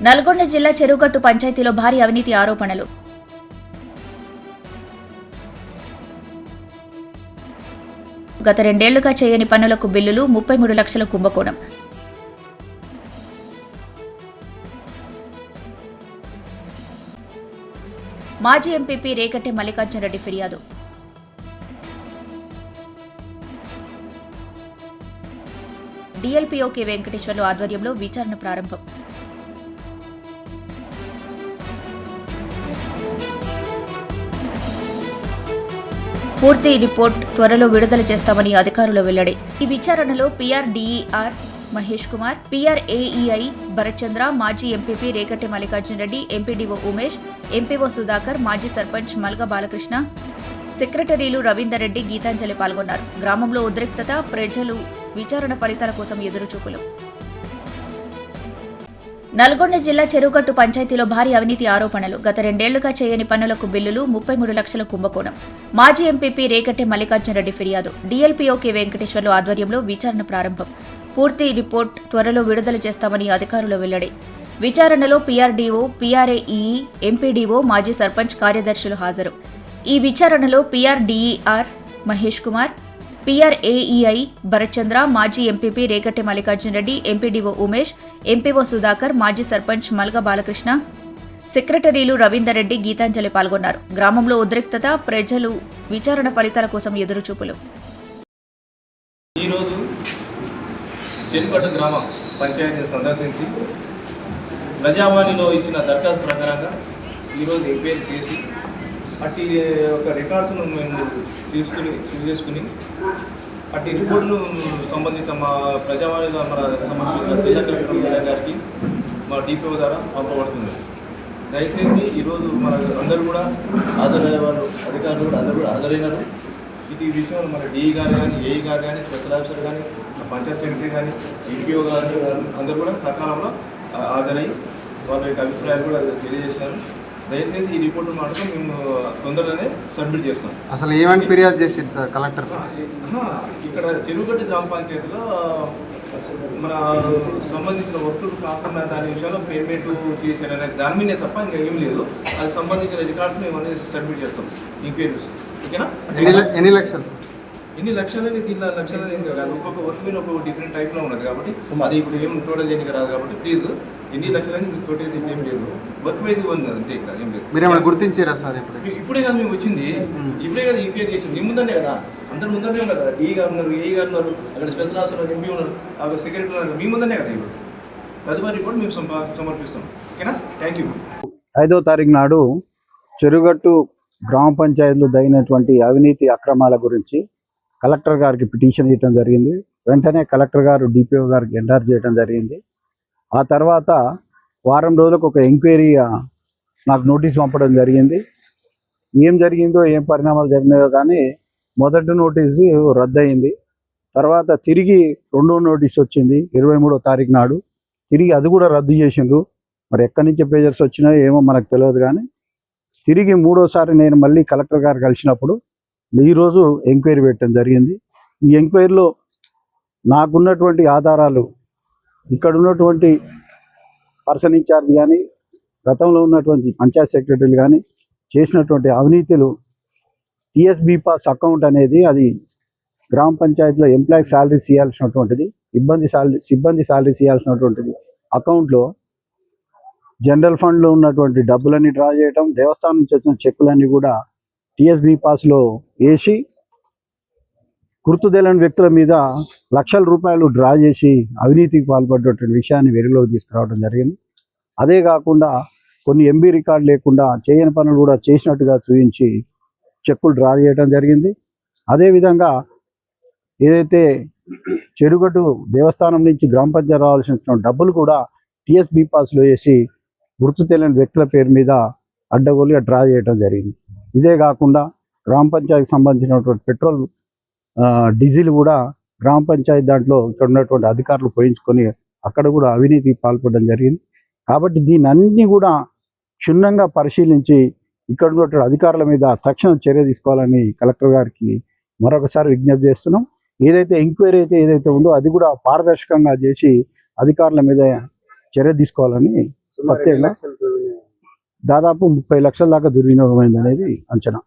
నల్గొండ జిల్లా చెరువుగట్టు పంచాయతీలో భారీ అవినీతి ఆరోపణలు. గత రెండేళ్ళుగా చేయని పనులకు బిల్లులు ముప్పై మూడు లక్షల కుంభకోణం. మాజీ ఎంపీపీ రేగట్టె మల్లికార్జునరెడ్డి ఫిర్యాదు. డిఎల్పీఓకే వెంకటేశ్వర్లు ఆధ్వర్యంలో విచారణ ప్రారంభం. పూర్తి రిపోర్ట్ త్వరలో విడుదల చేస్తామని అధికారులు వెల్లడి. ఈ విచారణలో పిఆర్డీఈఆర్ మహేష్ కుమార్ పీఆర్ఏఈఐ భరత్చంద్ర మాజీ MPP Rekati Mallikarjuna Reddy MPDO Umesh MPO Sudhakar మాజీ సర్పంచ్ మల్గ బాలకృష్ణ సెక్రటరీలు రవీందర్ రెడ్డి గీతాంజలి పాల్గొన్నారు. గ్రామంలో ఉద్రిక్తత ప్రజలు విచారణ ఫలితాల కోసం ఎదురుచూపులు. నల్గొండ జిల్లా చెరువుగట్టు పంచాయతీలో భారీ అవినీతి ఆరోపణలు. గత రెండేళ్ళుగా చేయని పనులకు బిల్లులు ముప్పై మూడు లక్షల కుంభకోణం. మాజీ ఎంపీపీ రేకట్టె మల్లికార్జునరెడ్డి ఫిర్యాదు. డిఎల్పీఓకే వెంకటేశ్వర్లు ఆధ్వర్యంలో విచారణ ప్రారంభం. పూర్తి రిపోర్ట్ త్వరలో విడుదల చేస్తామని అధికారులు వెల్లడి. విచారణలో పీఆర్డీఓ పీఆర్ఏఈ ఎంపీడీఓ మాజీ సర్పంచ్ కార్యదర్శులు హాజరు. ఈ విచారణలో పీఆర్డీఈఆర్ మహేష్ కుమార్ పీఆర్ఏఈఐ భరత్చంద్ర మాజీ MPP Regatti Mallikarjuna Reddy MPDO Umesh MPO Sudhakar మాజీ సర్పంచ్ మల్గ బాలకృష్ణ. సెక్రటరీలు రవీందర్ రెడ్డి గీతాంజలి పాల్గొన్నారు. గ్రామంలో ఉద్రిక్తత ప్రజలు విచారణ ఫలితాల కోసం ఎదురుచూపులు. ఈరోజు గ్రామ సందర్శించి ప్రజావాణిలో ఇచ్చిన దరఖాస్తు ప్రకారంగా ఈరోజు ఎంక్వైరీ చేసి అట్టి ఒక రికార్డ్స్ను మేము తీసుకుని సీజ్ చేసుకుని అట్టి రిపోర్ట్ను సంబంధిత మా ప్రజావాణి మన సంబంధించిన జిల్లా కలెక్టర్ గారికి మా డిపిఓ ద్వారా పంపబడుతుంది. దయచేసి ఈరోజు మన అందరూ కూడా హాజరయ్యే వాళ్ళు అధికారులు కూడా అందరూ కూడా హాజరైనారు. ఇది విషయంలో మన డిఈ గారు కానీ ఏఈ గారు కానీ స్పెషల్ ఆఫీసర్ కానీ పంచాయత్ సెక్రటరీ కానీ ఈపీఓ గారు అందరూ కూడా సకాలంలో హాజరై వాళ్ళ యొక్క అభిప్రాయాలు కూడా తెలియజేసినారు. దయచేసి ఈ రిపోర్ట్ మాత్రం మేము తొందరగానే సబ్మిట్ చేస్తాం అసలు ఏమని ఫిర్యాదు చేసింది సార్ కలెక్టర్? ఇక్కడ చెరువుగడ్డ గ్రామ పంచాయతీలో మన సంబంధించిన వర్కులు కాకుండా దాని విషయంలో పేమెంట్ చేశారనే దాని మీదే తప్ప ఇంకా ఏం లేదు. అది సంబంధించిన రికార్డ్స్ మేము అనేది సబ్మిట్ చేస్తాం. ఇంక్వైరీస్ ఓకేనా? ఎన్ని లక్షలు సార్? ఎన్ని లక్షలని దీనిలో లక్షలని ఏం కాదు. ఒక్కొక్క వర్క్ మీద ఒక్కొక్క డిఫరెంట్ టైప్లో ఉన్నది కాబట్టి అది ఇప్పుడు ఏం టోటల్ చేయడానికి రాదు కాబట్టి ప్లీజ్ ఎన్ని లక్షలని టోటల్ దీనికి ఏం లేదు. వర్క్ వైజ్ ఉంది అంతే ఇక్కడ ఏం లేదు. మీరు ఏమైనా గుర్తించారా సార్ ఇప్పుడు? ఇప్పు- ఇప్పుడే కదా మేము వచ్చింది. ఇప్పుడే కదా యూపీఐ చేసింది. మీ ముందనే కదా. అందరు ముందరే ఉన్నారు కదా. డి గారు ఉన్నారు ఏ గారు ఉన్నారు అక్కడ స్పెషల్ ఆఫీసర్ ఎంపీ ఉన్నారు అక్కడ సెక్రటరీ ఉన్నారు మీ ముందనే కదా ఇప్పుడు. తదుపరి రిపోర్ట్ మేము సమర్పిస్తాం. ఓకేనా? థ్యాంక్ యూ ఐదో తారీఖు నాడు చెరుగట్టు గ్రామ పంచాయతీలు దగినటువంటి అవినీతి అక్రమాల గురించి కలెక్టర్ గారికి పిటిషన్ ఇవ్వడం జరిగింది. వెంటనే కలెక్టర్ గారు డిపిఓ గారికి ఎంటర్ చేయడం జరిగింది. ఆ తర్వాత వారం రోజులకు ఒక ఎంక్వైరీ నాకు నోటీస్ పంపడం జరిగింది. ఏం జరిగిందో ఏం పరిణామాలు జరిగినాయో కానీ మొదటి నోటీసు రద్దయింది. తర్వాత తిరిగి రెండో నోటీస్ వచ్చింది ఇరవై మూడో తారీఖు నాడు. తిరిగి అది కూడా రద్దు చేసిండ్రు. మరి ఎక్కడి నుంచి పేజర్స్ వచ్చినాయో ఏమో మనకు తెలియదు కానీ తిరిగి మూడోసారి నేను మళ్ళీ కలెక్టర్ గారు కలిసినప్పుడు ఈరోజు ఎంక్వైరీ పెట్టడం జరిగింది. ఈ ఎంక్వైరీలో నాకున్నటువంటి ఆధారాలు ఇక్కడ ఉన్నటువంటి పర్సన్ ఇన్ఛార్జ్ కానీ గతంలో ఉన్నటువంటి పంచాయత్ సెక్రటరీలు కానీ చేసినటువంటి అవినీతులు టిఎస్బి పాస్ అకౌంట్ అనేది అది గ్రామ పంచాయతీలో ఎంప్లాయీ శాలరీస్ ఇవ్వాల్సినటువంటిది ఇబ్బంది శాలరీ సిబ్బంది శాలరీస్ ఇవ్వాల్సినటువంటిది అకౌంట్లో జనరల్ ఫండ్లో ఉన్నటువంటి డబ్బులన్నీ డ్రా చేయడం దేవస్థానం నుంచి వచ్చిన చెక్కులన్నీ కూడా టిఎస్బి పాస్లో వేసి గుర్తు తెలియని వ్యక్తుల మీద లక్షల రూపాయలు డ్రా చేసి అవినీతికి పాల్పడ్డటువంటి విషయాన్ని వెలుగులోకి తీసుకురావడం జరిగింది. అదే కాకుండా కొన్ని ఎంబీ రికార్డు లేకుండా చేయని పనులు కూడా చేసినట్టుగా చూపించి చెక్కులు డ్రా చేయడం జరిగింది. అదేవిధంగా ఏదైతే చెరుగట్టు దేవస్థానం నుంచి గ్రామ పంచాయతీ రావాల్సిన డబ్బులు కూడా టిఎస్బి పాస్లో వేసి గుర్తు తెలియని వ్యక్తుల పేరు మీద అడ్డగోలుగా డ్రా చేయడం జరిగింది. ఇదే కాకుండా గ్రామ పంచాయతీకి సంబంధించినటువంటి పెట్రోల్ ఆ, డీజిల్ కూడా గ్రామ పంచాయతీ దాంట్లో ఇక్కడ ఉన్నటువంటి అధికారులు పోయించుకొని అక్కడ కూడా అవినీతికి పాల్పడడం జరిగింది. కాబట్టి దీని అన్ని కూడా క్షుణ్ణంగా పరిశీలించి ఇక్కడ ఉన్నటువంటి అధికారుల మీద తక్షణ చర్య తీసుకోవాలని కలెక్టర్ గారికి మరొకసారి విజ్ఞప్తి చేస్తున్నాం. ఏదైతే ఎంక్వైరీ అయితే ఏదైతే ఉందో అది కూడా పారదర్శకంగా చేసి అధికారుల మీద చర్య తీసుకోవాలని ప్రత్యేకంగా దాదాపు ముప్పై లక్షల దాకా దుర్వినియోగమైంది అనేది అంచనా.